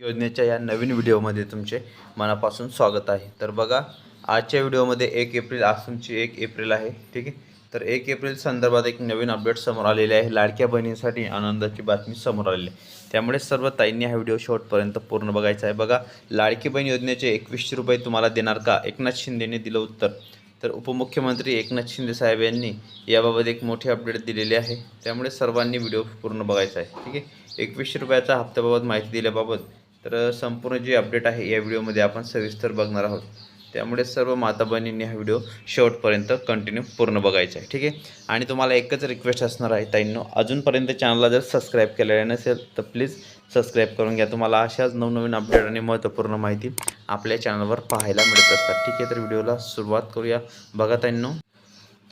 योजनेच्या या नवीन व्हिडिओमध्ये तुमचे मनापासून स्वागत आहे. तर बघा आजच्या व्हिडिओमध्ये एक एप्रिल आज तुमची एक एप्रिल आहे ठीक आहे? तर एक एप्रिल संदर्भात एक नवीन अपडेट समोर आलेले आहे. लाडक्या बहिणींसाठी आनंदाची बातमी समोर आलेली आहे. त्यामुळे सर्व ताईंनी हा व्हिडिओ शेवटपर्यंत पूर्ण बघायचा आहे. बघा लाडकी बहीण योजनेचे एकवीसशे रुपये तुम्हाला देणार का? एकनाथ शिंदेने दिलं उत्तर. तर उपमुख्यमंत्री एकनाथ शिंदे साहेब यांनी याबाबत एक मोठी अपडेट दिलेली आहे. त्यामुळे सर्वांनी व्हिडिओ पूर्ण बघायचा आहे ठीक आहे? एकवीसशे रुपयाचा हप्त्याबाबत माहिती दिल्याबाबत तर संपूर्ण जी अपडेट आहे या व्हिडिओमध्ये आपण सविस्तर बघणार आहोत. त्यामुळे सर्व माता बहिणींनी हा व्हिडिओ शेवटपर्यंत कंटिन्यू पूर्ण बघायचा आहे ठीक आहे? आणि तुम्हाला एकच रिक्वेस्ट असणार आहे ताईंनो अजूनपर्यंत चॅनलला जर सबस्क्राईब केलेलं नसेल तर प्लीज सबस्क्राईब करून घ्या. तुम्हाला अशाच नवनवीन अपडेट आणि महत्त्वपूर्ण माहिती आपल्या चॅनलवर पाहायला मिळत असतात ठीक आहे? तर व्हिडिओला सुरुवात करूया. बघा ताईंनो.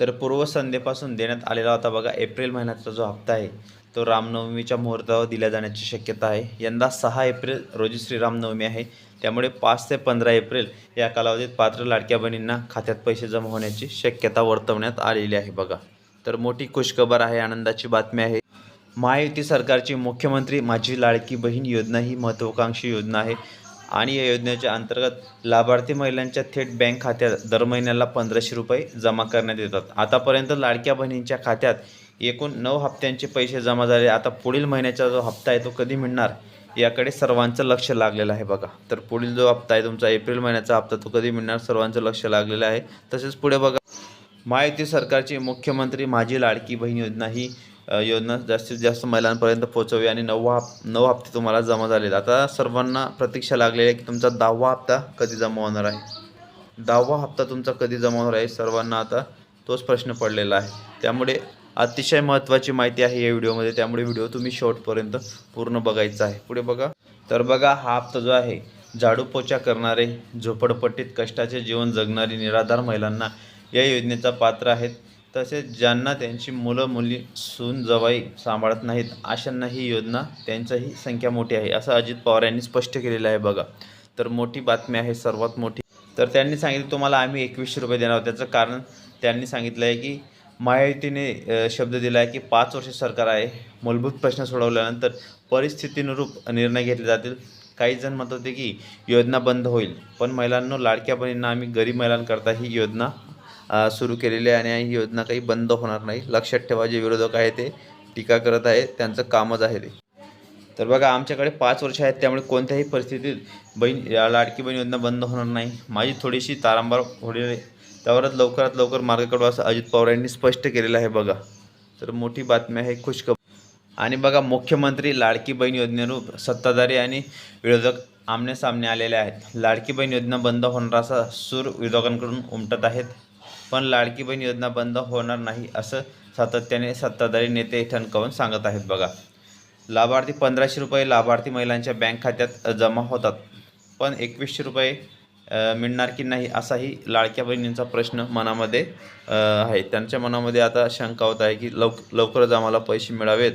तर पूर्वसंध्येपासून देण्यात आलेला होता बघा एप्रिल महिन्याचा जो हप्ता आहे तो रामनवमीच्या मुहूर्तावर दिल्या जाण्याची शक्यता आहे. यंदा सहा एप्रिल रोजी श्रीरामनवमी आहे. त्यामुळे पाच ते पंधरा एप्रिल या कालावधीत पात्र लाडक्या बहिणींना खात्यात पैसे जमा होण्याची शक्यता वर्तवण्यात आलेली आहे बघा. तर मोठी खुशखबर आहे आनंदाची बातमी आहे. महायुती सरकारची मुख्यमंत्री माझी लाडकी बहीण योजना ही महत्त्वाकांक्षी योजना आहे. आणि या योजनेच्या अंतर्गत लाभार्थी महिलांच्या थेट बँक खात्यात दर महिन्याला पंधराशे रुपये जमा करण्यात येतात. आतापर्यंत लाडक्या बहिणींच्या खात्यात एकूण नऊ हप्त्यांचे पैसे जमा झाले. आता पुढील महिन्याचा जो हप्ता आहे तो कधी मिळणार याकडे सर्वांचं लक्ष लागलेलं आहे बघा. तर पुढील जो हप्ता आहे तुमचा एप्रिल महिन्याचा हप्ता तो कधी मिळणार सर्वांचं लक्ष लागलेलं आहे. तसेच पुढे बघा. महायुती सरकारची मुख्यमंत्री माझी लाडकी बहीण योजना ही योजना जास्तीत जास्त महिलांपर्यंत पोहोचवी आणि नववा हप नऊ हप्ते तुम्हाला जमा झालेत. आता सर्वांना प्रतीक्षा लागलेली आहे की तुमचा दहावा हप्ता कधी जमा होणार आहे? दहावा हप्ता तुमचा कधी जमा होणार आहे सर्वांना आता तोच प्रश्न पडलेला आहे. त्यामुळे अतिशय महत्त्वाची माहिती आहे या व्हिडिओमध्ये. त्यामुळे व्हिडिओ तुम्ही शेवटपर्यंत पूर्ण बघायचा आहे. पुढे बघा. तर बघा हा हप्ता जो आहे झाडू पोचा करणारे झोपडपट्टीत कष्टाचे जीवन जगणारी निराधार महिलांना या योजनेचा पात्र आहेत. तसेच ज्यांना त्यांची मुलं मुली सून जवाई सांभाळत नाहीत अशांना ही योजना त्यांच्याही संख्या मोठी आहे असं अजित पवार यांनी स्पष्ट केलेलं आहे बघा. तर मोठी बातमी आहे सर्वात मोठी. तर त्यांनी सांगितलं तुम्हाला आम्ही एकवीसशे रुपये देणार आहोत. त्याचं कारण त्यांनी सांगितलं आहे की महायुतीने शब्द दिला आहे की पाच वर्ष सरकार आहे. मूलभूत प्रश्न सोडवल्यानंतर परिस्थितीनुरूप निर्णय घेतले जातील. काही जण म्हणत होते की योजना बंद होईल. पण महिलांनो लाडक्या बहिणींना आम्ही गरीब महिलांकरता ही योजना सुरू केलेली आहे आणि ही योजना काही बंद होणार नाही. लक्षात ठेवा जे विरोधक आहे ते टीका करत आहे त्यांचं कामच आहे ते. तर बघा आमच्याकडे पाच वर्ष आहेत त्यामुळे कोणत्याही परिस्थितीत बहीण या लाडकी बहीण योजना बंद होणार नाही. माझी थोडीशी तारांबार होणार आहे. त्यावरच लवकरात लवकर मार्ग काढू असं अजित पवार यांनी स्पष्ट केलेलं आहे बघा. तर मोठी बातमी आहे खुशखबर. आणि बघा मुख्यमंत्री लाडकी बहीण योजनेरूप सत्ताधारी आणि विरोधक आमने सामने आलेले आहेत. लाडकी बहीण योजना बंद होणार असा सूर विरोधकांकडून उमटत आहेत. पण लाडकी बहीण योजना बंद होणार नाही असं सातत्याने सत्ताधारी नेते ठणकावून सांगत आहेत बघा. लाभार्थी पंधराशे रुपये लाभार्थी महिलांच्या बँक खात्यात जमा होतात. पण एकवीसशे रुपये मिळणार की नाही असाही लाडक्या बहिणींचा प्रश्न मनामध्ये आहे. त्यांच्या मनामध्ये आता शंका होत आहे की लवक लवकरच आम्हाला पैसे मिळावेत.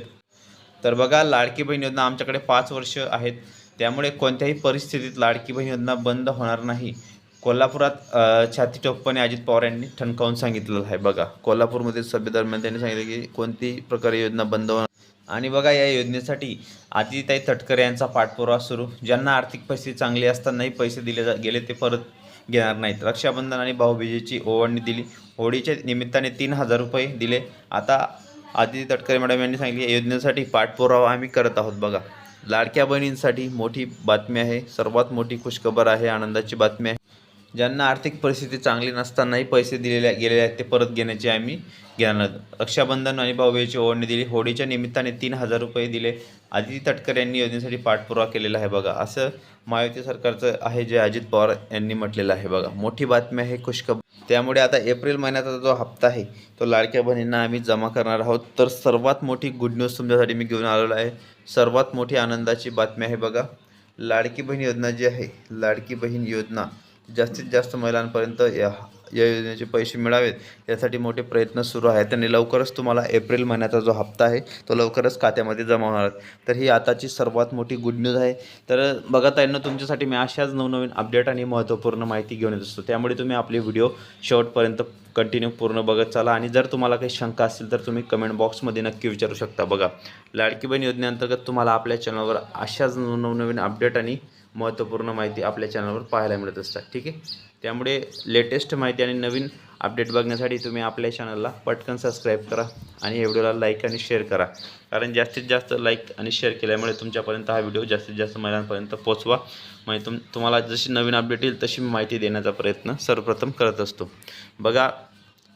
तर बघा लाडकी बहीण योजना आमच्याकडे पाच वर्ष आहेत. त्यामुळे कोणत्याही परिस्थितीत लाडकी बहीण योजना बंद होणार नाही. कोल्हापुरात छाती टोकपणे अजित पवार यांनी ठणकावून सांगितलेलं आहे. बघा कोल्हापूरमध्ये सभेदरम्यान त्यांनी सांगितलं की कोणती प्रकारे योजना बंद होणार? आणि बघा या योजनेसाठी आदिताई तटकरे यांचा पाठपुरावा सुरू. ज्यांना आर्थिक परिस्थिती चांगली असतानाही पैसे दिले जा गेले ते परत घेणार नाहीत. रक्षाबंधन आणि भाऊबीजेची ओवाळणी दिली. होळीच्या निमित्ताने तीन हजार रुपये दिले. आता आदिती तटकरे मॅडम यांनी सांगितले या योजनेसाठी पाठपुरावा आम्ही करत आहोत. बघा लाडक्या बहिणींसाठी मोठी बातमी आहे. सर्वात मोठी खुशखबर आहे आनंदाची बातमी आहे. ज्यांना आर्थिक परिस्थिती चांगली नसतानाही पैसे दिलेले गेलेले आहेत ते परत घेण्याचे आम्ही घेणार रक्षाबंधन आणि भाऊबीजेची ओवाळणी दिली. होळीच्या निमित्ताने तीन हजार रुपये दिले. आदिती तटकर यांनी योजनेसाठी पाठपुरावा केलेला आहे बघा. असं महायुती सरकारचं आहे जे अजित पवार यांनी म्हटलेलं आहे बघा. मोठी बातमी आहे खुशखब. त्यामुळे आता एप्रिल महिन्याचा जो हप्ता आहे तो लाडक्या बहिणींना आम्ही जमा करणार आहोत. तर सर्वात मोठी गुड न्यूज तुमच्यासाठी मी घेऊन आलेलो आहे. सर्वात मोठी आनंदाची बातमी आहे बघा. लाडकी बहीण योजना जी आहे लाडकी बहीण योजना जास्तीत जास्त महिलांपर्यंत या या योजनेचे पैसे मिळावेत यासाठी मोठे प्रयत्न सुरू आहेत. आणि लवकरच तुम्हाला एप्रिल महिन्याचा जो हप्ता आहे तो लवकरच खात्यामध्ये जमा होणार आहे. तर ही आताची सर्वात मोठी गुड न्यूज आहे. तर बघा ताईंनो तुमच्यासाठी मी अशाच नवनवीन अपडेट आणि महत्त्वपूर्ण माहिती घेऊन येत असतो. त्यामुळे तुम्ही आपले व्हिडिओ शेवटपर्यंत कंटिन्यू पूर्ण बघत चाला. आणि जर तुम्हाला काही शंका असतील तर तुम्ही कमेंट बॉक्समध्ये नक्की विचारू शकता. बघा लाडकी बहीण योजनेअंतर्गत तुम्हाला आपल्या चॅनलवर अशाच नवनवीन अपडेट आणि महत्त्वपूर्ण माहिती आपल्या चॅनलवर पाहायला मिळत असतात ठीक आहे? त्यामुळे लेटेस्ट माहिती आणि नवीन अपडेट बघण्यासाठी तुम्ही आपल्या चॅनलला पटकन सबस्क्राईब करा आणि या व्हिडिओला लाईक आणि शेअर करा. कारण जास्तीत जास्त लाईक आणि शेअर केल्यामुळे तुमच्यापर्यंत हा व्हिडिओ जास्तीत जास्त महिलांपर्यंत पोचवा म्हणजे तुम तुम्हाला जशी नवीन अपडेट येईल तशी मी माहिती देण्याचा प्रयत्न सर्वप्रथम करत असतो. बघा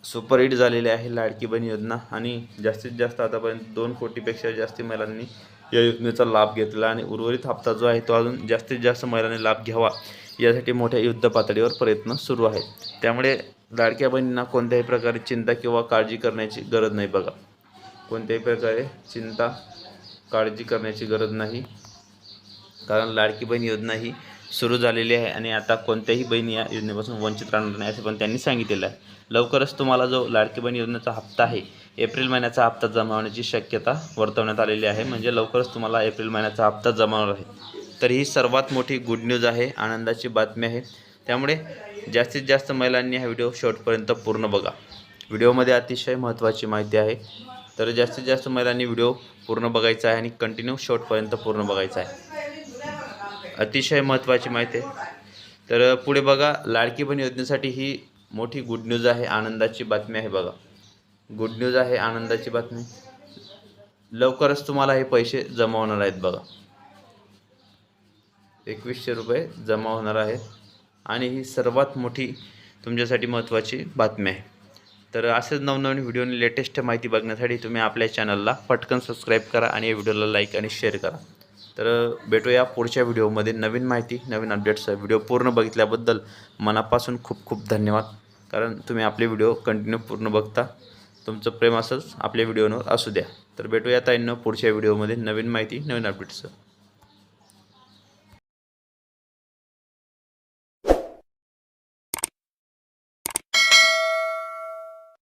सुपर हिट झालेली आहे लाडकी बहीण योजना आणि जास्तीत जास्त आतापर्यंत दोन कोटीपेक्षा जास्त महिलांनी या योजनेचा लाभ घेतला आणि उर्वरित हप्ता जो आहे तो अजून जास्तीत जास्त महिलांनी लाभ घ्यावा यासाठी मोठ्या युद्ध पातळीवर प्रयत्न सुरू आहेत. त्यामुळे लाडक्या बहिणींना कोणत्याही प्रकारे चिंता किंवा काळजी करण्याची गरज नाही बघा. कोणत्याही प्रकारे चिंता काळजी करण्याची गरज नाही. कारण लाडकी बहीण योजना ही सुरू झालेली आहे आणि आता कोणत्याही बहिणी या योजनेपासून वंचित राहणार नाही असं पण त्यांनी सांगितलेलं आहे. लवकरच तुम्हाला जो लाडकी बहीण योजनेचा हप्ता आहे एप्रिल महिन्याचा हप्ता जमा होण्याची शक्यता वर्तवण्यात आलेली आहे. म्हणजे लवकरच तुम्हाला एप्रिल महिन्याचा हप्ता जमा होणार आहे. तर ही सर्वात मोठी गुड न्यूज आहे आनंदाची बातमी आहे. त्यामुळे जास्तीत जास्त महिलांनी हा व्हिडिओ शेवटपर्यंत पूर्ण बघा. व्हिडिओमध्ये अतिशय महत्त्वाची माहिती आहे. तर जास्तीत जास्त महिलांनी व्हिडिओ पूर्ण बघायचा आहे आणि कंटिन्यू शेवटपर्यंत पूर्ण बघायचा आहे. अतिशय महत्त्वाची माहिती आहे. तर पुढे बघा लाडकी बहीण योजनेसाठी ही मोठी गुड न्यूज आहे आनंदाची बातमी आहे बघा. गुड न्यूज आहे आनंदाची बातमी. लवकरच तुम्हाला हे पैसे जमा होणार आहेत बघा. एकवीसशे रुपये जमा होणार आहेत आणि ही सर्वात मोठी तुमच्यासाठी महत्त्वाची बातमी आहे. तर असेच नवनवीन व्हिडिओने लेटेस्ट माहिती बघण्यासाठी तुम्ही आपल्या चॅनलला पटकन सबस्क्राईब करा आणि या व्हिडिओला लाईक आणि शेअर करा. तर भेटूया पुढच्या व्हिडिओमध्ये नवीन माहिती नवीन अपडेट्स व्हिडिओ पूर्ण बघितल्याबद्दल मनापासून खूप खूप धन्यवाद. कारण तुम्ही आपले व्हिडिओ कंटिन्यू पूर्ण बघता. तुमचं प्रेम असंच आपल्या व्हिडिओवर असू द्या. तर भेटूया ताईंना पुढच्या व्हिडिओमध्ये नवीन माहिती नवीन अपडेट्स